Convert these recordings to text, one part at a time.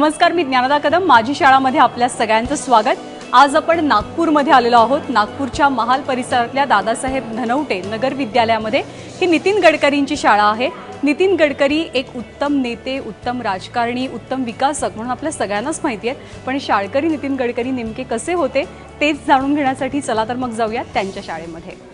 नमस्कार मी ज्ञानदा कदम. माझी शाळामध्ये आपल्या सगळ्यांचं स्वागत. आज आपण नागपूरमध्ये आलेलो आहोत. नागपूरच्या महाल परिसरातल्या दादासाहेब धनवटे नगर विद्यालयामध्ये. ही नितीन गडकरींची शाळा आहे. नितीन गडकरी एक उत्तम नेते उत्तम राजकारणी उत्तम विकासक म्हणून आपल्या सगळ्यांनाच माहिती आहेत. पण शाळकरी नितीन गडकरी नेमके कसे होते तेच जाणून घेण्यासाठी चला तर मग जाऊया त्यांच्या शाळेमध्ये.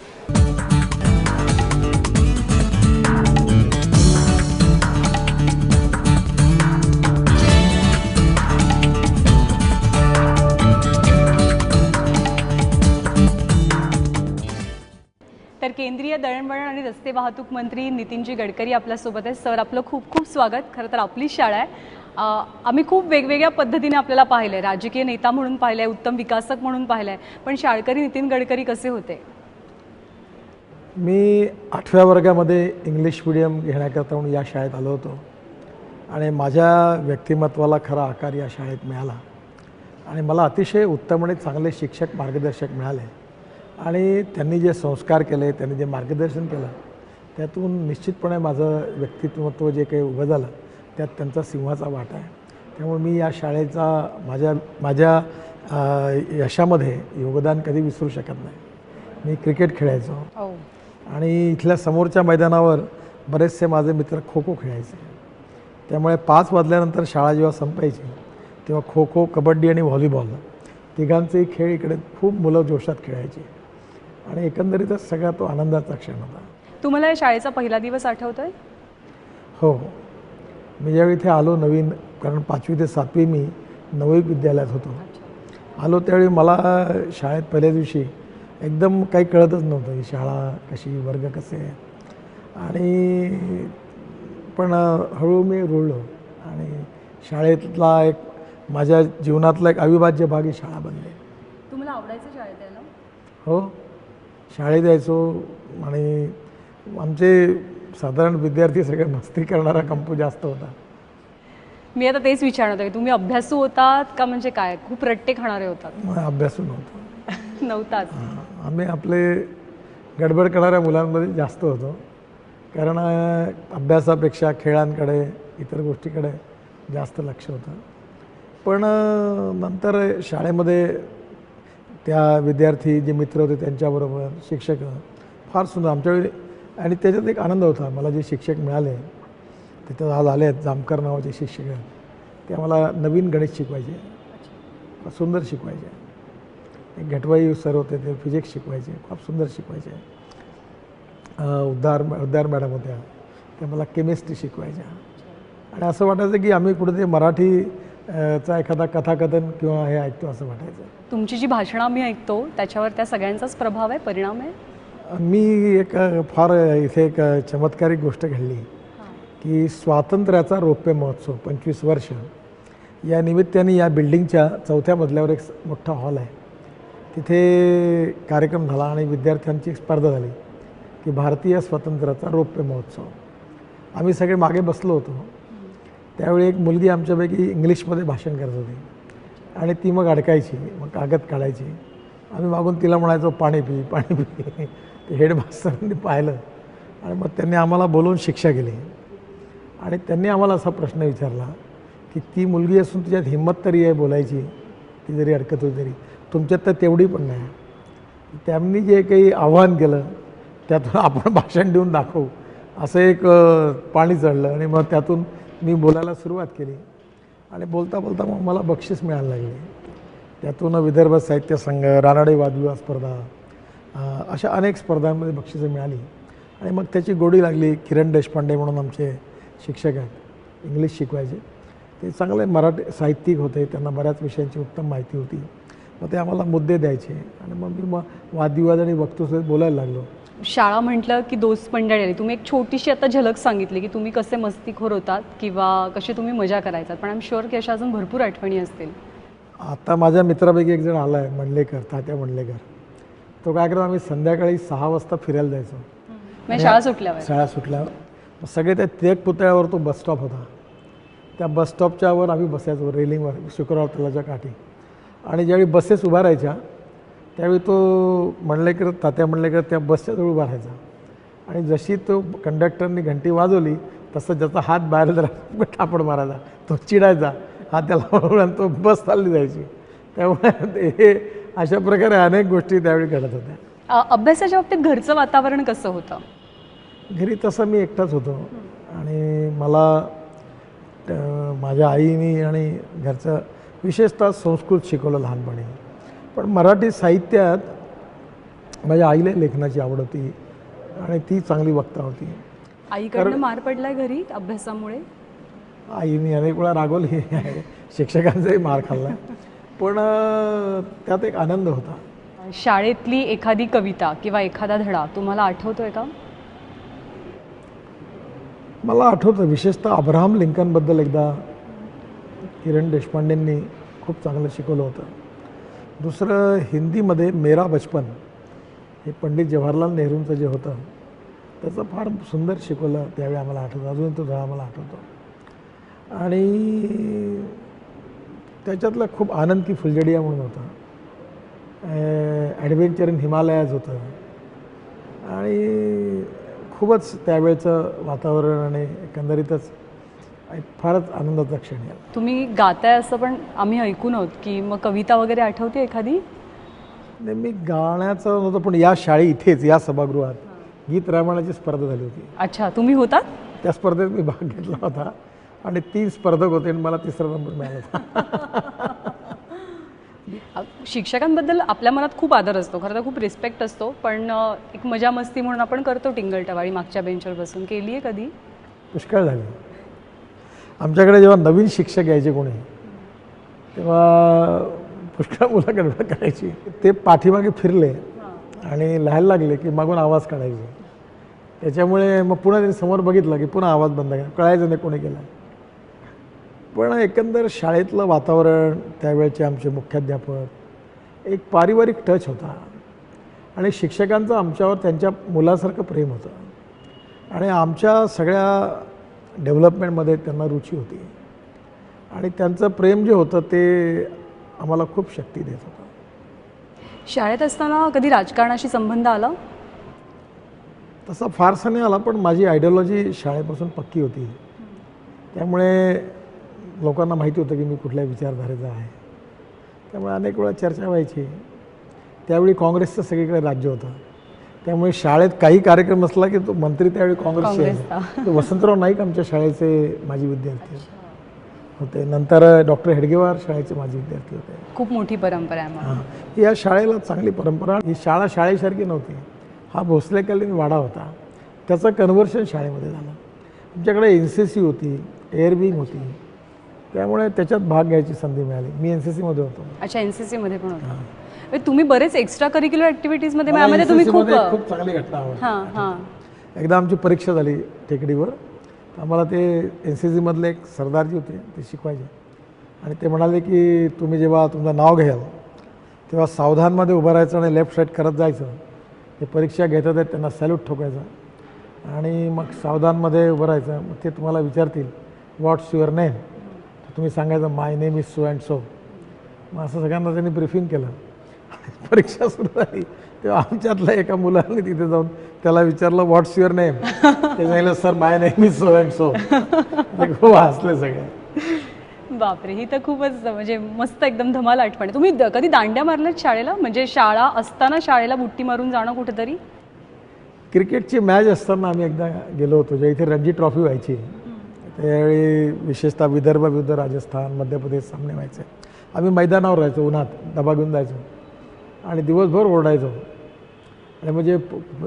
तर केंद्रीय दळणवळण आणि रस्ते वाहतूक मंत्री नितीनजी गडकरी आपल्यासोबत आहेत. सर आपलं खूप खूप स्वागत. खरं तर आपली शाळा आहे. आम्ही खूप वेगवेगळ्या पद्धतीने आपल्याला पाहिलं आहे राजकीय नेता म्हणून पाहिलं आहे उत्तम विकासक म्हणून पाहिलं आहे पण शाळकरी नितीन गडकरी कसे होते? मी आठव्या वर्गामध्ये इंग्लिश मिडियम घेण्याकरता म्हणून या शाळेत आलो होतो. आणि माझ्या व्यक्तिमत्वाला खरा आकार या शाळेत मिळाला. आणि मला अतिशय उत्तम आणि चांगले शिक्षक मार्गदर्शक मिळाले. आणि त्यांनी जे संस्कार केले त्यांनी जे मार्गदर्शन केलं त्यातून निश्चितपणे माझं व्यक्तिमत्व जे काही उभं झालं त्यात त्यांचा सिंहाचा वाटा आहे. त्यामुळे मी या शाळेचा माझ्या माझ्या यशामध्ये योगदान कधी विसरू शकत नाही. मी क्रिकेट खेळायचो. हो. आणि इथल्या समोरच्या मैदानावर बरेचसे माझे मित्र खो खो खेळायचे. त्यामुळे पाच वाजल्यानंतर शाळा जेव्हा संपायची तेव्हा खो खो कबड्डी आणि व्हॉलीबॉल तिघांचेही खेळ इकडे खूप मुलं जोशात खेळायची. आणि एकंदरीतच सगळा तो आनंदाचा क्षण होता. तुम्हाला या शाळेचा पहिला दिवस आठवतोय? हो मी ज्यावेळी इथे आलो नवीन कारण पाचवी ते सातवी मी नववी विद्यालयात होतो. आलो त्यावेळी मला शाळेत पहिल्या दिवशी एकदम काही कळतच नव्हतं ही शाळा कशी वर्ग कसे. आणि पण हळूहळू मी रुळलो. आणि शाळेतला एक माझ्या जीवनातला एक अविभाज्य भाग ही शाळा बनली. तुम्हाला आवडायचं शाळेत हो. शाळेत यायचो आणि आमचे साधारण विद्यार्थी सगळे मस्ती करणारा कंपू जास्त होता. मी आता तेच विचारणार होते की तुम्ही अभ्यासू होतात का म्हणजे काय? खूप रट्टे खाणारे होतात. अभ्यासू नव्हतो. नव्हताच. आम्ही आपले गडबड करणाऱ्या मुलांमध्ये जास्त होतो. कारण अभ्यासापेक्षा खेळांकडे इतर गोष्टीकडे जास्त लक्ष होतं. पण नंतर शाळेमध्ये त्या विद्यार्थी जे मित्र होते त्यांच्याबरोबर शिक्षक फार सुंदर आमच्यावेळी आणि त्याच्यात एक आनंद होता मला जे शिक्षक मिळाले तिथं आज आले आहेत जामकर नावाचे शिक्षक. ते आम्हाला नवीन गणित शिकवायचे. फार सुंदर शिकवायचे. एक घटवाई सर होते ते फिजिक्स शिकवायचे खूप सुंदर शिकवायचे. उद्धार उद्धार मॅडम होत्या त्या मला केमिस्ट्री शिकवायच्या. आणि असं वाटायचं की आम्ही कुठेतरी मराठी चा एखादा कथाकथन किंवा हे ऐकतो असं वाटायचं. तुमची जी भाषणं आम्ही ऐकतो त्याच्यावर त्या सगळ्यांचाच प्रभाव आहे परिणाम आहे? मी एक फार इथे एक चमत्कारिक गोष्ट घडली. की स्वातंत्र्याचा रौप्य महोत्सव पंचवीस वर्ष या निमित्ताने या बिल्डिंगच्या चौथ्या मजल्यावर एक मोठा हॉल आहे. तिथे कार्यक्रम झाला आणि विद्यार्थ्यांची एक स्पर्धा झाली की भारतीय स्वातंत्र्याचा रौप्य महोत्सव. आम्ही सगळे मागे बसलो होतो. त्यावेळी एक मुलगी आमच्यापैकी इंग्लिशमध्ये भाषण करत होती. आणि ती मग अडकायची मग कागद काढायची. आम्ही मागून तिला म्हणायचो पाणी पी पाणी पी. ते हेडमास्टरांनी पाहिलं. आणि मग त्यांनी आम्हाला बोलवून शिक्षा केली. आणि त्यांनी आम्हाला असा प्रश्न विचारला की ती मुलगी असून तुझ्यात हिंमत तरी आहे बोलायची? ती जरी अडकत होती तरी. तुमच्यात तर तेवढी पण नाही. त्यांनी जे काही आव्हान केलं त्यातून आपण भाषण देऊन दाखवू. असं एक पाणी चढलं आणि मग त्यातून मी बोलायला सुरुवात केली आणि बोलता बोलता मग मला बक्षीस मिळायला लागले. त्यातून विदर्भ साहित्य संघ रानडे वादविवाद स्पर्धा अशा अनेक स्पर्धांमध्ये बक्षिसं मिळाली. आणि मग त्याची गोडी लागली किरण देशपांडे म्हणून आमचे शिक्षक आहेत. इंग्लिश शिकवायचे. ते चांगले मराठी साहित्यिक होते त्यांना बऱ्याच विषयांची उत्तम माहिती होती. मग ते आम्हाला मुद्दे द्यायचे. आणि मग मी मग वादविवाद आणि वक्तृत्व बोलायला लागलो. शाळा म्हटलं की दोस्त मंडळी आली. तुम्ही एक छोटीशी आता झलक सांगितली की तुम्ही कसे मस्तीखोर होतात किंवा कसे तुम्ही मजा करायचात. पण आय एम शुअर की अशा अजून भरपूर आठवणी असतील. आता माझ्या मित्रापैकी एक जण आला आहे मंडलेकर तात्या मंडलेकर. तो काय करतो आम्ही संध्याकाळी सहा वाजता फिरायला जायचो. म्हणजे शाळा सुटल्यावर? शाळा सुटल्यावर. सगळे त्या तेक पुतळ्यावर तो बसस्टॉप होता. त्या बसस्टॉपच्या वर आम्ही बसायचो रेलिंगवर शुक्रवार तलाच्या काठी. आणि ज्यावेळी बसेस उभा राहायच्या त्यावेळी तो मंडलेकर तात्या मंडलेकर त्या बसच्या जवळ उभा राहायचा. आणि जशी तो कंडक्टरनी घंटी वाजवली तसं ज्याचा हात बाहेर जरा ठापड मारायचा तो चिडायचा हा त्याला आणि तो बस चालली जायची. त्यामुळे ते हे अशा प्रकारे अनेक गोष्टी त्यावेळी घडत होत्या. अभ्यासाच्या बाबतीत घरचं वातावरण कसं होतं? घरी तसं मी एकटाच होतो. आणि मला माझ्या आईने आणि घरचं विशेषतः संस्कृत शिकवलं लहानपणी. पण मराठी साहित्यात माझ्या आईला लेखनाची आवड होती आणि ती चांगली वक्ता होती. आईकडनं मार पडलाय घरी अभ्यासामुळे? आईने अनेक वेळा रागवली आहे शिक्षकांचाही मार खाल्ला पण त्यात एक आनंद होता. शाळेतली एखादी कविता किंवा एखादा धडा तुम्हाला आठवतोय का? मला आठवतं विशेषतः अब्राहम लिंकनबद्दल एकदा किरण देशपांडेंनी खूप चांगलं शिकवलं होतं. दुसरं हिंदीमध्ये मेरा बचपन हे पंडित जवाहरलाल नेहरूंचं जे होतं त्याचं फार सुंदर शिकवलं त्यावेळी आम्हाला आठवतं. अजून तो धडा आम्हाला आठवतो. आणि त्याच्यातलं खूप आनंद की फुलजडिया म्हणून होतं. ॲडव्हेंचर इन हिमालयाज होतं. आणि खूपच त्यावेळचं वातावरण आणि एकंदरीतच फारच आनंदाचा क्षण आहे. तुम्ही गाताय असं पण आम्ही ऐकून आहोत की मग कविता वगैरे आठवते एखादी? नाही मी गाण्याचं नव्हतं पण या शाळी इथेच या सभागृहात गीत रामायणाची स्पर्धा झाली होती. अच्छा तुम्ही होतात त्या स्पर्धेत मी भाग घेतला होता आणि तीन स्पर्धक होते आणि मला तिसरा नंबर मिळाला होता. शिक्षकांबद्दल आपल्या मनात खूप आदर असतो खरं तर खूप रिस्पेक्ट असतो पण एक मजा मस्ती म्हणून आपण करतो टिंगल टवाळी मागच्या बेंचवर बसून केली आहे कधी? पुष्कळ झाले. आमच्याकडे जेव्हा नवीन शिक्षक यायचे कोणी तेव्हा पुष्कळ मुलं गडबड करायची. ते पाठीमागे फिरले आणि लिहायला लागले की मागून आवाज काढायचे. त्याच्यामुळे मग पुन्हा त्यांनी समोर बघितलं की पुन्हा आवाज बंद करा. कळायचं नाही कोणी केला. पण एकंदर शाळेतलं वातावरण त्यावेळचे आमचे मुख्याध्यापक एक पारिवारिक टच होता. आणि शिक्षकांचं आमच्यावर त्यांच्या मुलासारखं प्रेम होतं. आणि आमच्या सगळ्या डेव्हलपमेंटमध्ये त्यांना रुची होती. आणि त्यांचं प्रेम जे होतं ते आम्हाला खूप शक्ती देत होतं. शाळेत असताना कधी राजकारणाशी संबंध आला? तसा फारसा नाही आला पण माझी आयडिओलॉजी शाळेपासून पक्की होती. त्यामुळे लोकांना माहिती होतं की मी कुठल्या विचारधारेचा आहे. त्यामुळे अनेक वेळा चर्चा व्हायची. त्यावेळी काँग्रेसचं सगळीकडे राज्य होतं. त्यामुळे शाळेत काही कार्यक्रम असला की तो मंत्री त्यावेळी काँग्रेसचे. आहे. वसंतराव नाईक आमच्या शाळेचे माजी विद्यार्थी होते. नंतर डॉक्टर हेडगेवार शाळेचे माजी विद्यार्थी होते. खूप मोठी परंपरा आहे हां. या शाळेला चांगली परंपरा. ही शाळा शाळेसारखी नव्हती. हा भोसलेकालीन वाडा होता. त्याचं कन्व्हर्शन शाळेमध्ये झालं. आमच्याकडे एन सी सी होती. एअरविंग होती. त्यामुळे त्याच्यात भाग घ्यायची संधी मिळाली. मी एन सी सीमध्ये होतो. अच्छा एन सी सीमध्ये पण होता. म्हणजे तुम्ही बरेच एक्स्ट्रा करिक्युलर ॲक्टिव्हिटीजमध्ये मध्ये तुम्ही खूप चांगली घटना एकदा आमची परीक्षा झाली टेकडीवर. आम्हाला ते एन सी सीमधले एक सरदारजी होते ते शिकवायचे. आणि ते म्हणाले की तुम्ही जेव्हा तुमचं नाव घ्याल तेव्हा सावधानमध्ये उभं राहायचं आणि लेफ्ट साईड करत जायचं. ते परीक्षा घेतात आहेत त्यांना सॅल्यूट ठोकायचा. आणि मग सावधानमध्ये उभं राहायचं. मग ते तुम्हाला विचारतील व्हॉट्स युअर नेम तुम्ही सांगायचं my name is so and so मग असं सगळ्यांना त्यांनी ब्रिफिंग केलं. परीक्षा सुरू झाली. तेव्हा आमच्यातल्या एका मुलाने तिथे जाऊन त्याला विचारलं व्हॉट्स युअर नेम ते सांगितलं sir my name is so and so खूप हसले सगळे. बापरे ही तर खूपच म्हणजे मस्त एकदम धमाल आठवण. तुम्ही कधी दांड्या मारल्यात शाळेला? म्हणजे शाळा असताना शाळेला बुट्टी मारून जाणं कुठेतरी? क्रिकेटची मॅच असताना आम्ही एकदा गेलो होतो ज्या इथे रणजी ट्रॉफी व्हायची. त्यावेळी विशेषतः विदर्भ विरुद्ध राजस्थान मध्य प्रदेश सामने व्हायचे. आम्ही मैदानावर राहायचो उन्हात डबा घेऊन जायचो. आणि दिवसभर ओरडायचो. आणि म्हणजे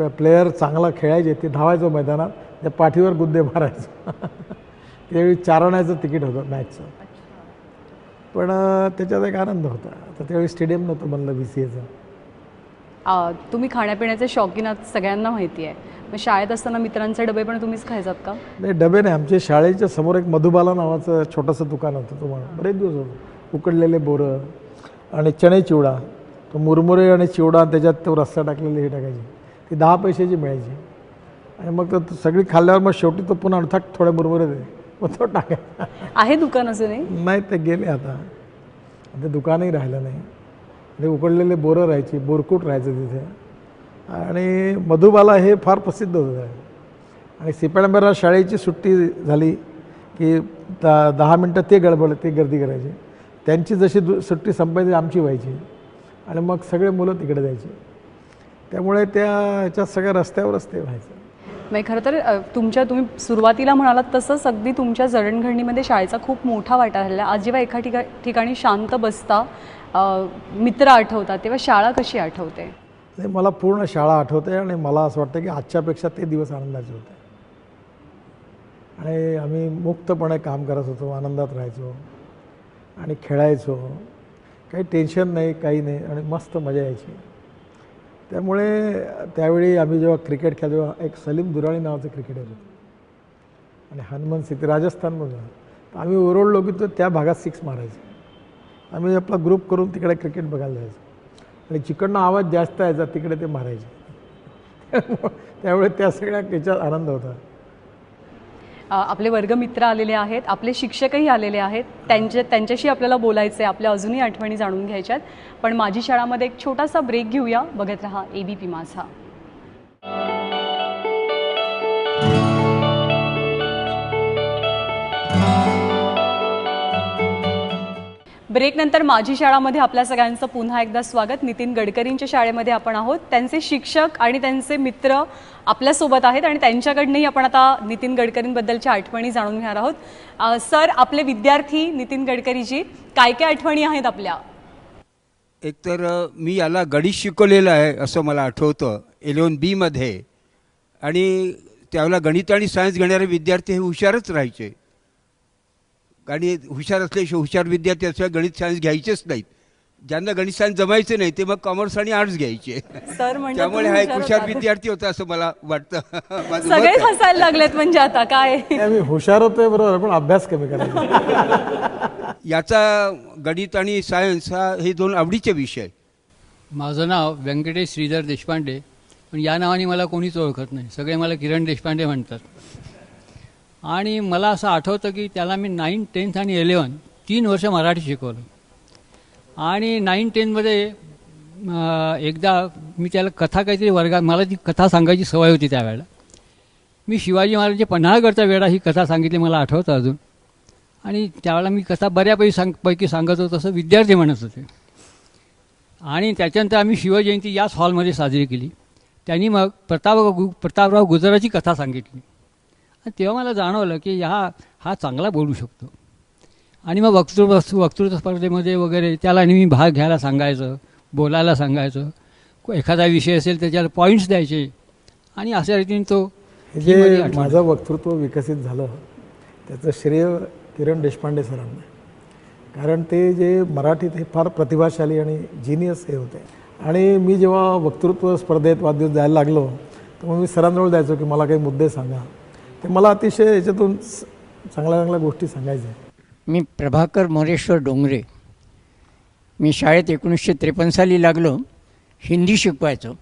प्लेयर चांगला खेळायचे ते धावायचो मैदानात त्या पाठीवर गुद्दे मारायचो. त्यावेळी चारण्याचं तिकीट होतं मॅचचं. पण त्याच्यात एक आनंद होता. तर त्यावेळी स्टेडियम नव्हतं बनलं बी सी एचं तुम्ही खाण्यापिण्याचे शौकीन सगळ्यांना माहिती आहे. मग शाळेत असताना मित्रांचे डबे पण तुम्हीच खायचात का? नाही डबे नाही. आमच्या शाळेच्या समोर एक मधुबाला नावाचं छोटंसं दुकान होतं तुम्हाला. बरेच दिवस होतं उकडलेले बोरं आणि चणे चिवडा. तो मुरमुरे आणि चिवडा आणि त्याच्यात तो रस्सा टाकलेले हे टाकायचे. ती दहा पैशाची मिळायची. आणि मग तो सगळी खाल्ल्यावर मग शेवटी तो पुन्हा अर्थात थोडे मुरमुरे दे. मग तो टाकायचा. आहे दुकान अजूनही नाही ते गेले आता. ते दुकानही राहिलं नाही. ते उकडलेले बोरं राहायची बोरकूट राहायचं तिथे. आणि मधुबाला हे फार प्रसिद्ध होतं. आणि सिपाळंबेरा शाळेची सुट्टी झाली की दा दहा मिनटं ते गडबड ते गर्दी करायचे. त्यांची जशी दु सुट्टी संपायची आमची व्हायची. आणि मग सगळे मुलं तिकडे जायचे. त्यामुळे त्या ह्याच्यात सगळ्या रस्त्यावरच ते व्हायचं. नाही खरं तर तुमच्या तुम्ही सुरुवातीला म्हणालात तसंच अगदी तुमच्या जडणघडणीमध्ये शाळेचा खूप मोठा वाटा राहिला आज जेव्हा एका ठिका ठिकाणी शांत बसता मित्र आठवतात तेव्हा शाळा कशी आठवते? नाही मला पूर्ण शाळा आठवते आणि मला असं वाटतं की आजच्यापेक्षा ते दिवस आनंदाचे होते. आणि आम्ही मुक्तपणे काम करत होतो आनंदात राहायचो आणि खेळायचो. काही टेन्शन नाही काही नाही आणि मस्त मजा यायची. त्यामुळे त्यावेळी आम्ही जेव्हा क्रिकेट खेळतो तेव्हा एक सलीम दुराळी नावाचं क्रिकेटर होतं. आणि हनुमान सिद्धी राजस्थानमधून तर आम्ही ओरडलो की तो त्या भागात सिक्स मारायचे. आम्ही आपला ग्रुप करून तिकडे क्रिकेट बघायला जायचो. आणि चिकडनं आवाज जास्त यायचा तिकडे ते मारायचे. त्यामुळे त्या सगळ्या त्याच्यात आनंद होता. आपले वर्गमित्र आलेले आहेत आपले शिक्षकही आलेले आहेत. त्यांच्या त्यांच्याशी आपल्याला बोलायचं आहे आपल्या अजूनही आठवणी जाणून घ्यायच्यात. पण माझी शाळामध्ये एक छोटासा ब्रेक घेऊया. बघत रहा ए बी पी माझा. ब्रेकनंतर माझी शाळामध्ये आपल्या सगळ्यांचं पुन्हा एकदा स्वागत. नितीन गडकरींच्या शाळेमध्ये आपण आहोत. त्यांचे शिक्षक आणि त्यांचे मित्र आपल्यासोबत आहेत आणि त्यांच्याकडनंही आपण आता नितीन गडकरींबद्दलच्या आठवणी जाणून घेणार आहोत. सर आपले विद्यार्थी नितीन गडकरीजी काय काय आठवणी आहेत आपल्या? एकतर मी याला गणित शिकवलेलं आहे असं मला आठवतं एलेवन बीमध्ये आणि त्यावेळेला गणित आणि सायन्स घेणारे विद्यार्थी हे हुशारच राहायचे. आणि हुशार असल्याशिवाय हुशार विद्यार्थी असल्याशिवाय गणित सायन्स घ्यायचेच नाहीत. ज्यांना गणित सायन्स जमायचे नाही ते मग कॉमर्स आणि आर्ट्स घ्यायचे. सर म्हणजे त्यामुळे हा एक हुशार. विद्यार्थी होता असं मला वाटतं. आहे. हसायला लागलेत म्हणजे आता काय? आम्ही हुशार होतोय बरोबर पण अभ्यास कमी करायचा. याचा गणित आणि सायन्स हा हे दोन आवडीचे विषय माझं नाव व्यंकटेश श्रीधर देशपांडे पण या नावाने मला कोणीच ओळखत नाही. सगळे मला किरण देशपांडे म्हणतात. आणि मला असं आठवतं की त्याला मी नाईन टेन्थ आणि इलेवन तीन वर्ष मराठी शिकवलं. आणि नाईन टेनमध्ये एकदा मी त्याला कथा काहीतरी वर्गात मला ती कथा सांगायची सवय होती त्यावेळेला. मी शिवाजी महाराजांचे पन्हाळगडचा वेळा ही कथा सांगितली मला आठवतं अजून. आणि त्यावेळेला मी कथा बऱ्यापैकी सांग पैकी सांगत होतो तसं विद्यार्थी म्हणत होते. आणि त्याच्यानंतर आम्ही शिवजयंती याच हॉलमध्ये साजरी केली. त्यांनी मग प्रताप गु प्रतापराव गुजराची कथा सांगितली. तेव्हा मला जाणवलं की हा हा चांगला बोलू शकतो. आणि मग वक्तृत्व वक्तृत्व स्पर्धेमध्ये वगैरे त्याला नेहमी भाग घ्यायला सांगायचं बोलायला सांगायचं. को- एखादा विषय असेल त्याच्याला पॉईंट्स द्यायचे. आणि अशा रीतीने तो जे. माझं वक्तृत्व विकसित झालं त्याचं श्रेय किरण देशपांडे सरांना कारण ते जे मराठीत हे फार प्रतिभाशाली आणि जिनियस हे होते. आणि मी जेव्हा वक्तृत्व स्पर्धेत वादविवाद जायला लागलो तर मग मी सरांजवळ जायचो की मला काही मुद्दे सांगा. ते मला अतिशय याच्यातून चांगल्या चांगल्या गोष्टी सांगायच्या मी प्रभाकर मोरेश्वर डोंगरे. मी शाळेत एकोणीसशे त्रेपन्न साली लागलो हिंदी शिकवायचो.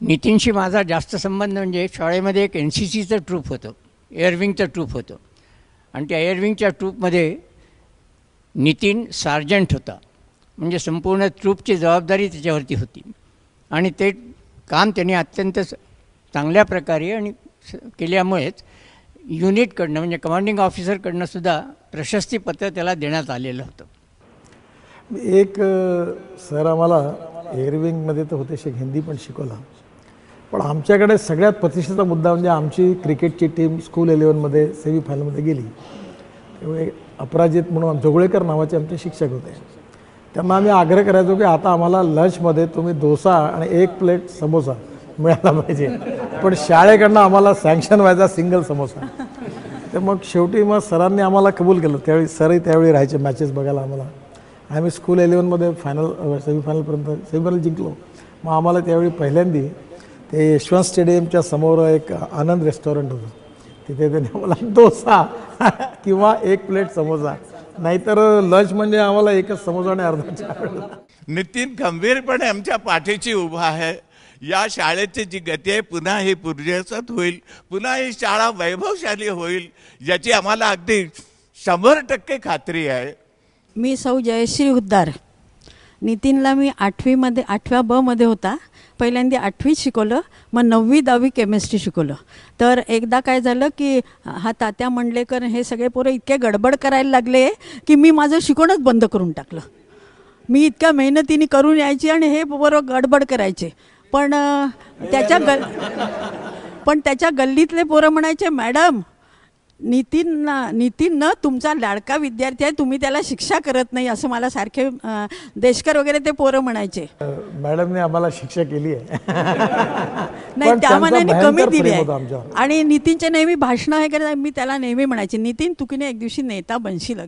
नितीनशी माझा जास्त संबंध म्हणजे शाळेमध्ये एक एन सी सीचं ट्रूप होतं एअरविंगचं ट्रूप होतं. आणि त्या एअरविंगच्या ट्रूपमध्ये नितीन सार्जंट होता. म्हणजे संपूर्ण ट्रूपची जबाबदारी त्याच्यावरती होती. आणि ते काम त्याने अत्यंत चांगल्या प्रकारे आणि केल्यामुळेच युनिटकडनं म्हणजे कमांडिंग ऑफिसरकडनं सुद्धा प्रशस्तीपत्र त्याला देण्यात आलेलं होतं. एक सर आम्हाला एअरविंगमध्ये तर होते शिक हिंदी पण शिकवला. पण आमच्याकडे सगळ्यात प्रतिष्ठेचा मुद्दा म्हणजे आमची क्रिकेटची टीम स्कूल इलेव्हनमध्ये सेमीफायनलमध्ये गेली. त्यामुळे अपराजित म्हणून जोगळेकर नावाचे आमचे शिक्षक होते. त्यांना आम्ही आग्रह करायचो की आता आम्हाला लंचमध्ये तुम्ही डोसा आणि एक प्लेट समोसा मिळाला पाहिजे. पण शाळेकडनं आम्हाला सँक्शन व्हायचा सिंगल समोसा. तर मग शेवटी मग सरांनी आम्हाला कबूल केलं. त्यावेळी सरही त्यावेळी राहायचे मॅचेस बघायला आम्हाला. आम्ही स्कूल इलेवनमध्ये फायनल सेमीफायनलपर्यंत सेमीफायनल जिंकलो. मग आम्हाला त्यावेळी पहिल्यांदी ते यशवंत स्टेडियमच्या समोर एक आनंद रेस्टॉरंट होतं. तिथे त्यांनी आम्हाला डोसा किंवा एक प्लेट समोसा. नाहीतर लंच म्हणजे आम्हाला एकच समोसा आणि अर्धा नितीन गंभीरपणे आमच्या पाठीची उभा आहे. या शाळेची जी गती आहे पुन्हा ही पूर्वसत होईल पुन्हा ही शाळा वैभवशाली होईल याची आम्हाला अगदी शंभर टक्के खात्री आहे. मी सौ जयश्री उद्दार नितीनला मी आठवीमध्ये आठव्या ब मध्ये होता. पहिल्यांदा आठवीत शिकवलं मग नववी दहावी केमिस्ट्री शिकवलं. तर एकदा काय झालं की हा तात्या मंडलेकर हे सगळे पोरं इतके गडबड करायला लागले की मी माझं शिकवणंच बंद करून टाकलं. मी इतक्या मेहनतीने करून यायची आणि हे पोरं गडबड करायचे. पण त्याच्या गल पण त्याच्या गल्लीतले पोरं म्हणायचे मॅडम नितीन नितीन न तुमचा लाडका विद्यार्थी आहे तुम्ही त्याला शिक्षा करत नाही असं मला सारखे देशकर वगैरे ते पोरं म्हणायचे. मॅडमने आम्हाला शिक्षा केली आहे. नाही त्या मनाने कमी दिली आहे. आणि नितीनचे नेहमी भाषणं करत मी त्याला नेहमी म्हणायचे नितीन तू की नाही एक दिवशी नेता बनशील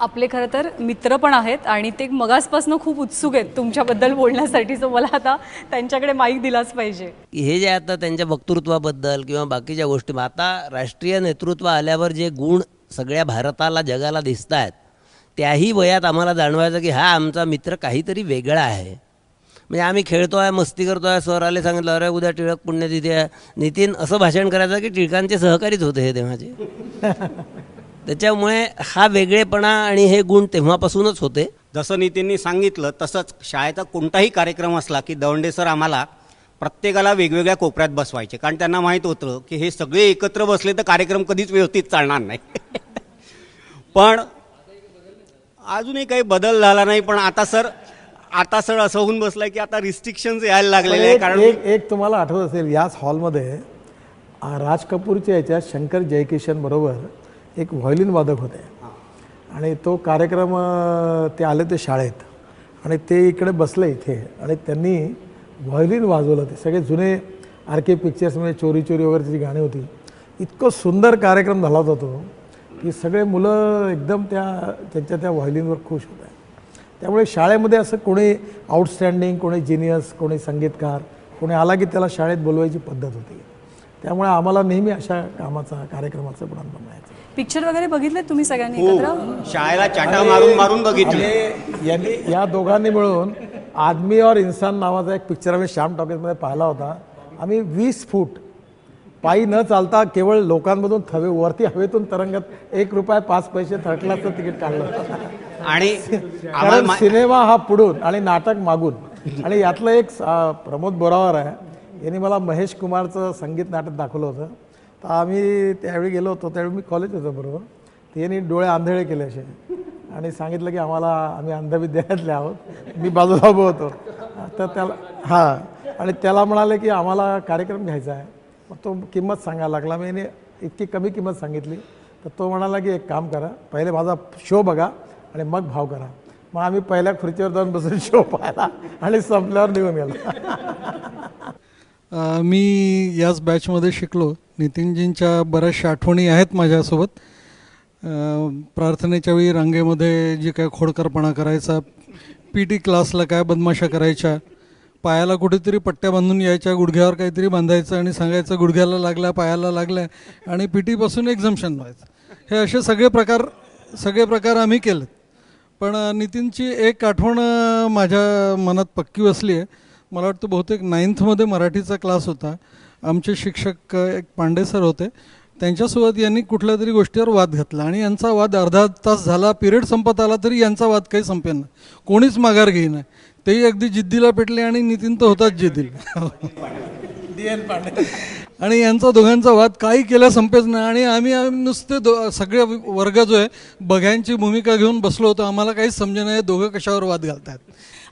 आपले खरं तर मित्र पण आहेत आणि ते मगासपासून खूप उत्सुक आहेत तुमच्याबद्दल बोलण्यासाठी. सो मला आता त्यांच्याकडे माईक दिलाच पाहिजे. की हे जे आता त्यांच्या वक्तृत्वाबद्दल किंवा बाकीच्या गोष्टी आता राष्ट्रीय नेतृत्व आल्यावर जे गुण सगळ्या भारताला जगाला दिसत आहेत त्याही वयात आम्हाला जाणवायचं की हा आमचा मित्र काहीतरी वेगळा आहे. म्हणजे आम्ही खेळतो आहे मस्ती करतो आहे सर आले सांगितलं अरे उद्या टिळक पुण्यतिथी आहे. नितीन असं भाषण करायचं की टिळकांचे सहकारीच होते हे तेव्हाचे. त्याच्यामुळे हा वेगळेपणा आणि हे गुण तेव्हापासूनच होते. जसं नितीननी सांगितलं तसंच शाळेचा कोणताही कार्यक्रम असला की दवंडे सर आम्हाला प्रत्येकाला वेगवेगळ्या कोपऱ्यात बसवायचे. कारण त्यांना माहीत होतं की हे सगळे एकत्र बसले तर कार्यक्रम कधीच व्यवस्थित चालणार नाही. पण अजूनही काही बदल झाला नाही पण आता सर आता सर असं होऊन बसलंय की आता रिस्ट्रिक्शन्स यायला लागलेले आहे कारण एक एक तुम्हाला आठवत असेल याच हॉलमध्ये राज कपूरच्या याच्यात शंकर जयकिशन बरोबर एक व्हायोलिन वादक होते. आणि तो कार्यक्रम ते आले ते शाळेत. आणि ते इकडे बसले इथे. आणि त्यांनी व्हायोलिन वाजवलं ते. सगळे जुने आर के पिक्चर्समध्ये चोरी चोरी वगैरेची जी गाणी होती. इतकं सुंदर कार्यक्रम झाला होता तो की सगळे मुलं एकदम त्या त्यांच्या त्या व्हायोलिनवर खुश होते त्यामुळे शाळेमध्ये असं कोणी आउटस्टँडिंग कोणी जिनियस कोणी संगीतकार कोणी आला की त्याला शाळेत बोलवायची पद्धत होती. त्यामुळे आम्हाला नेहमी अशा कामाचा कार्यक्रमाचं पुढांतर मिळायचं. पिक्चर वगैरे बघितले तुम्ही सगळ्यांनी एकत्र? शाळेला चाटा मारून मारून बघितले. यांनी या दोघांनी मिळून आदमी और इन्सान नावाचा एक पिक्चर आम्ही श्याम टॉकीजमध्ये पाहिला होता. आम्ही वीस फूट पायी न चालता केवळ लोकांमधून थवे वरती हवेतून तरंगत एक रुपये पाच पैसे थर्ड क्लासचं तिकीट काढलं. होतं आणि कारण सिनेमा हा पुढून आणि नाटक मागून. आणि यातलं एक प्रमोद बोरावर आहे. यांनी मला महेश कुमारचं संगीत नाटक दाखवलं होतं. तर आम्ही त्यावेळी गेलो होतो त्यावेळी मी कॉलेज होतो बरोबर? त्यांनी डोळे आंधळे केले असे. आणि सांगितलं की आम्हाला आम्ही अंधविद्यालयातले आहोत. मी बाजूला उभं होतो. तर त्याला हां. आणि त्याला म्हणाले की आम्हाला कार्यक्रम घ्यायचा आहे. मग तो किंमत सांगायला लागला. मी याने इतकी कमी किंमत सांगितली. तर तो म्हणाला की एक काम करा. पहिले माझा शो बघा आणि मग भाव करा. मग आम्ही पहिल्या खुर्चीवर जाऊन बसून शो पाहिला आणि संपल्यावर निघून गेलो. मी याच बॅचमध्ये शिकलो. नितीनजींच्या बऱ्याचशा आठवणी आहेत माझ्यासोबत. प्रार्थनेच्या वेळी रांगेमध्ये जे काय खोडकरपणा करायचा पी टी क्लासला काय बदमाशा करायच्या पायाला कुठेतरी पट्ट्या बांधून यायच्या गुडघ्यावर काहीतरी बांधायचं आणि सांगायचं गुडघ्याला लागल्या पायाला लागल्या आणि पी टीपासून एक्झम्शन व्हायचं. हे असे सगळे प्रकार सगळे प्रकार आम्ही केलेत. पण नितीनची एक आठवण माझ्या मनात पक्की बसली आहे मला वाटतं बहुतेक नाईन्थमध्ये मराठीचा क्लास होता. आमचे शिक्षक एक पांडे सर होते. त्यांच्यासोबत यांनी कुठल्या तरी गोष्टीवर वाद घातला आणि यांचा वाद अर्धा तास झाला पिरियड संपत आला तरी यांचा वाद काही संपेना कोणीच माघार घेईना तेही अगदी जिद्दीला पेटले आणि नितीन तर होताच जिद्दीला. आणि यांचा दोघांचा वाद काही केल्या संपेच नाही. आणि आम्ही आम्ही नुसते दो सगळे वर्ग जो आहे बघ्यांची भूमिका घेऊन बसलो होतो. आम्हाला काहीच समजे नाही दोघं कशावर वाद घालतात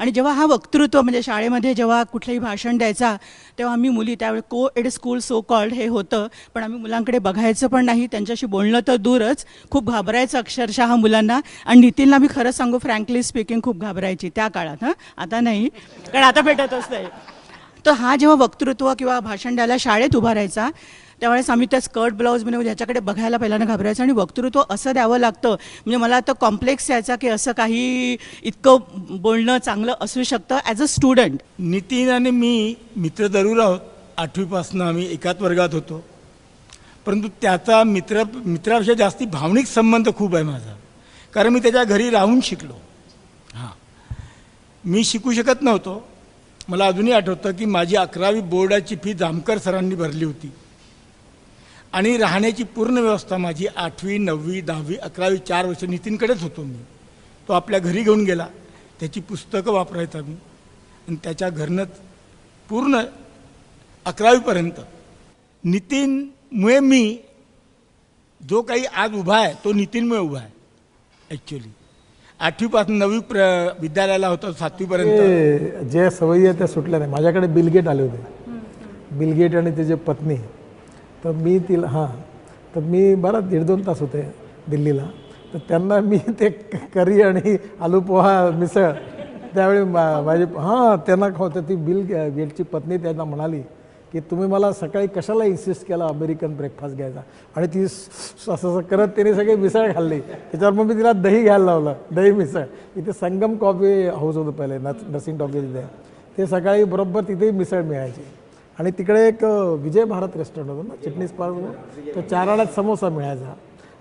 आणि जेव्हा हा वक्तृत्व म्हणजे शाळेमध्ये जेव्हा कुठलंही भाषण द्यायचा तेव्हा आम्ही मुली त्यावेळी को एड स्कूल सो कॉल्ड हे होतं. पण आम्ही मुलांकडे बघायचं पण नाही. त्यांच्याशी बोलणं तर दूरच. खूप घाबरायचं अक्षरशः मुलांना. आणि नितीनला मी खरं सांगू फ्रँकली स्पीकिंग खूप घाबरायची त्या काळात हां. आता नाही. कारण आता भेटत नाही. तर हा जेव्हा वक्तृत्व किंवा भाषण द्यायला शाळेत उभा राहायचा त्यावेळेस आम्ही त्या स्कर्ट ब्लाऊजमध्ये ह्याच्याकडे बघायला पहिल्यांदा घाबरायचं आणि वक्तृत्व असं द्यावं लागतं. म्हणजे मला आता कॉम्प्लेक्स यायचा की असं काही इतकं बोलणं चांगलं असू शकतं ॲज अ स्टुडंट नितीन आणि मी मित्र जरूर आहोत. आठवीपासून आम्ही एकाच वर्गात होतो. परंतु त्याचा मित्र मित्रापेक्षा जास्ती भावनिक संबंध खूप आहे माझा. कारण मी त्याच्या घरी राहून शिकलो. हां. मी शिकू शकत नव्हतो. मला अजूनही आठवतं की माझी अकरावी बोर्डाची फी जामकर सरांनी भरली होती. आणि राहण्याची पूर्ण व्यवस्था माझी आठवी नववी दहावी अकरावी चार वर्ष नितीनकडेच होतो मी. तो आपल्या घरी घेऊन गेला. त्याची पुस्तकं वापरायचा मी. आणि त्याच्या घरनंच पूर्ण अकरावीपर्यंत नितीनमुळे मी जो काही आज उभा आहे तो नितीनमुळे उभा आहे ॲक्च्युली आठवीपासून नववी प्र विद्यालयाला होतो सातवीपर्यंत. ज्या सवयी आहेत त्या सुटल्या नाही. माझ्याकडे बिलगेट आले होते. बिलगेट आणि त्याची पत्नी. तर मी तिला हां. तर मी बरं दीड दोन तास होते दिल्लीला. तर त्यांना मी ते करी आणि आलू पोहा मिसळ त्यावेळी मा माझी हां त्यांना होतं. ती बिल गेटची पत्नी त्यांना म्हणाली की तुम्ही मला सकाळी कशाला इन्सिस्ट केला अमेरिकन ब्रेकफास्ट घ्यायचा? आणि ती असं असं करत त्याने सगळी मिसळ खाल्ली. त्याच्यावर मग मी तिला दही घ्यायला लावलं. दही मिसळ. इथे संगम कॉफी हाऊस होतं पहिले नस नर्सिंग टॉकी तिथे ते सकाळी बरोबर तिथेही मिसळ मिळायची. आणि तिकडे एक विजय भारत रेस्टॉरंट होतं ना चिटणीस पार्क तो चार आण्यात समोसा मिळायचा.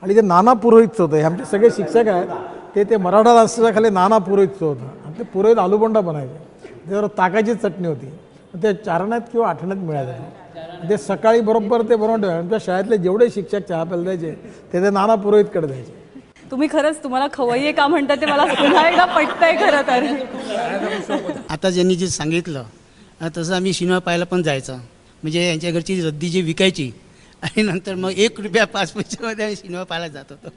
आणि ते नाना पुरोहितचं होतं हे आमचे सगळे शिक्षक आहेत ते ते मराठा राष्ट्राच्या खाली नाना पुरोहितचं होतं. आणि ते पुरोहित आलूबोंडा बनायचे. त्याच्यावर ताकाची चटणी होती. ते चारण्यात किंवा आठवण्यात मिळायचं. ते सकाळी बरोबर ते बनवून ठेवायचे. आमच्या शाळेतले जेवढे शिक्षक चहा प्यायला द्यायचे ते ते नाना पुरोहितकडे द्यायचे. तुम्ही खरंच तुम्हाला खवय्ये का म्हणतात ते मला पुन्हा एकदा पटतंय खरं तर. आता ज्यांनी जे सांगितलं तसं आम्ही सिनेमा पाहायला पण जायचं. म्हणजे यांच्या घरची रद्दी जी विकायची आणि नंतर मग एक रुपया पाच पैशामध्ये आम्ही सिनेमा पाहायला जात होतो.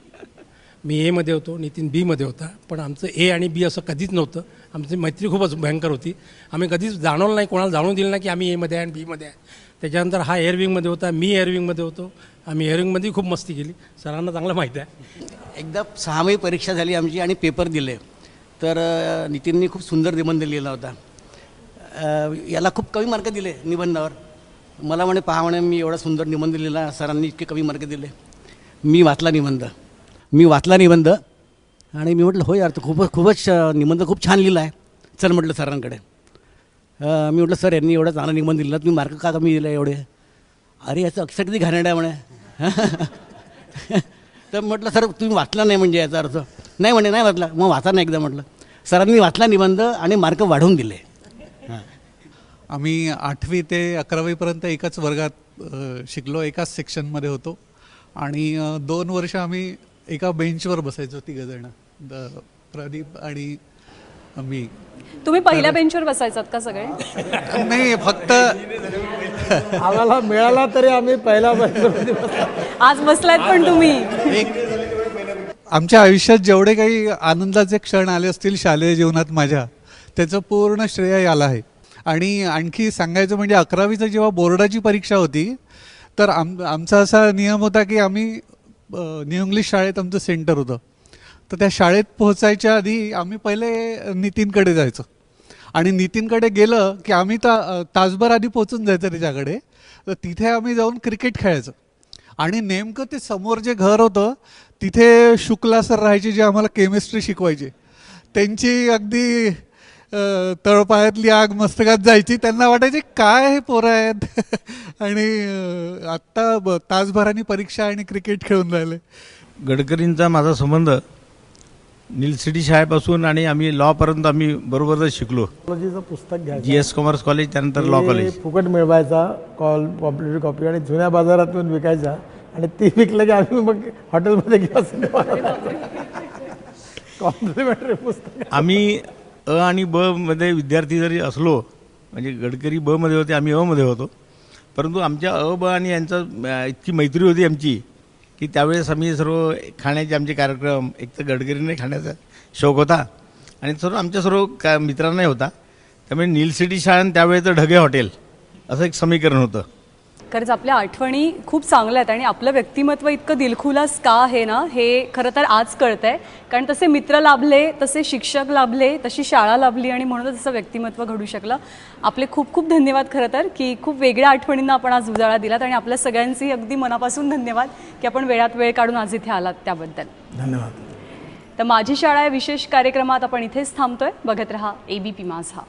मी एमध्ये होतो नितीन बीमध्ये होता. पण आमचं ए आणि बी असं कधीच नव्हतं. आमची मैत्री खूपच भयंकर होती. आम्ही कधीच जाणवलं नाही कोणाला जाणून दिलं नाही की आम्ही एमध्ये आहे आणि बीमध्ये आहे. त्याच्यानंतर हा एअरविंगमध्ये होता मी एअरविंगमध्ये होतो. आम्ही एअरविंगमध्ये खूप मस्ती केली. सरांना चांगलं माहीत आहे. एकदा सहामाही परीक्षा झाली आमची आणि पेपर दिले. तर नितीननी खूप सुंदर निबंध लिहिला होता. याला खूप कमी मार्क दिले निबंधावर. मला म्हणे पहा म्हणे मी एवढा सुंदर निबंध लिहिला सरांनी इतके कमी मार्क दिले. मी वाचला निबंध. मी वाचला निबंध आणि मी म्हटलं हो यार तर खूपच खूपच निबंध खूप छान लिहिला आहे. चल म्हटलं सरांकडे. मी म्हटलं सर यांनी एवढा चांगला निबंध लिहिला तुम्ही मार्क का कमी दिला एवढे? अरे याचं अक्षर किती घाणेरडं आहे म्हणे. तर म्हटलं सर तुम्ही वाचला नाही म्हणजे याचा अर्थ? नाही म्हणे नाही वाचला. मग वाचा नाही एकदा म्हटलं. सरांनी वाचला निबंध आणि मार्क वाढवून दिले. आम्ही आठवी ते अकरावीपर्यंत एकाच वर्गात शिकलो एकाच सेक्शनमध्ये होतो. आणि दोन वर्ष आम्ही एका बेंचवर बसायचो तिघंजणं द प्रदीप आणि मी. तुम्ही पहिल्या बेंचवर बसायचात का सगळे? नाही फक्त आम्हाला मिळाला तरी आम्ही पहिला bench आज बसलात पण तुम्ही. आमच्या आयुष्यात जेवढे काही आनंदाचे क्षण आले असतील शालेय जीवनात माझ्या त्याचं पूर्ण श्रेय याला आहे. आणि आणखी सांगायचं म्हणजे अकरावीचं जेव्हा बोर्डाची परीक्षा होती तर आम आमचा असा नियम होता की आम्ही न्यू इंग्लिश शाळेत आमचं सेंटर होतं. तर त्या शाळेत पोहोचायच्या आधी आम्ही पहिले नितीनकडे जायचो. आणि नितीनकडे गेलं की आम्ही ता तासभर आधी पोचून जायचं त्याच्याकडे. तर तिथे आम्ही जाऊन क्रिकेट खेळायचो. आणि नेमकं ते समोर जे घर होतं तिथे शुक्ला सर राहायचे जे आम्हाला केमिस्ट्री शिकवायचे. त्यांची अगदी तळपायातली आग मस्तकात जायची. त्यांना वाटायचे काय हे पोरं आहेत? आणि आत्ता ब- तासभराने परीक्षा आणि क्रिकेट खेळून राहिले. गडकरींचा माझा संबंध निलसिटी शाळेपासून आणि आम्ही लॉपर्यंत आम्ही बरोबरच शिकलो. टेक्नॉलॉजीचं पुस्तक घ्यायचं. जी एस कॉमर्स कॉलेज त्यानंतर लॉ कॉलेज. फुकट मिळवायचा कॉल कॉम्प्युटर कॉपी आणि जुन्या बाजारातून विकायचा. आणि ती विकलं की आम्ही मग हॉटेलमध्ये किंवा सिनेमा कॉम्प्लिमेंटरी पुस्तक आम्ही अ आणि ब मध्ये विद्यार्थी जरी असलो म्हणजे गडकरी ब मध्ये होते आम्ही अमध्ये होतो. परंतु आमच्या अ ब आणि यांचा इतकी मैत्री होती आमची की त्यावेळेस आम्ही सर्व खाण्याचे आमचे कार्यक्रम एक तर गडकरीने खाण्याचा शौक होता आणि सर्व आमच्या सर्व का मित्रांनाही होता. त्यामुळे नील सिटी शाळा आणि त्यावेळेचं ढगे हॉटेल असं एक समीकरण होतं. खरंच आपल्या आठवणी खूप चांगल्या आहेत आणि आपलं व्यक्तिमत्व इतकं दिलखुलास का आहे ना हे खरं तर आज कळतंय. कारण तसे मित्र लाभले तसे शिक्षक लाभले तशी शाळा लाभली आणि म्हणूनच तसं व्यक्तिमत्व घडू शकलं. आपले खूप खूप धन्यवाद खरं तर की खूप वेगळ्या आठवणींना आपण आज उजाळा दिलात आणि आपल्या सगळ्यांचे अगदी मनापासून धन्यवाद की आपण वेळात वेळ काढून आज इथे आलात त्याबद्दल. धन्यवाद. तर माझी शाळा या विशेष कार्यक्रमात आपण इथेच थांबतोय. बघत रहा एबीपी माझा.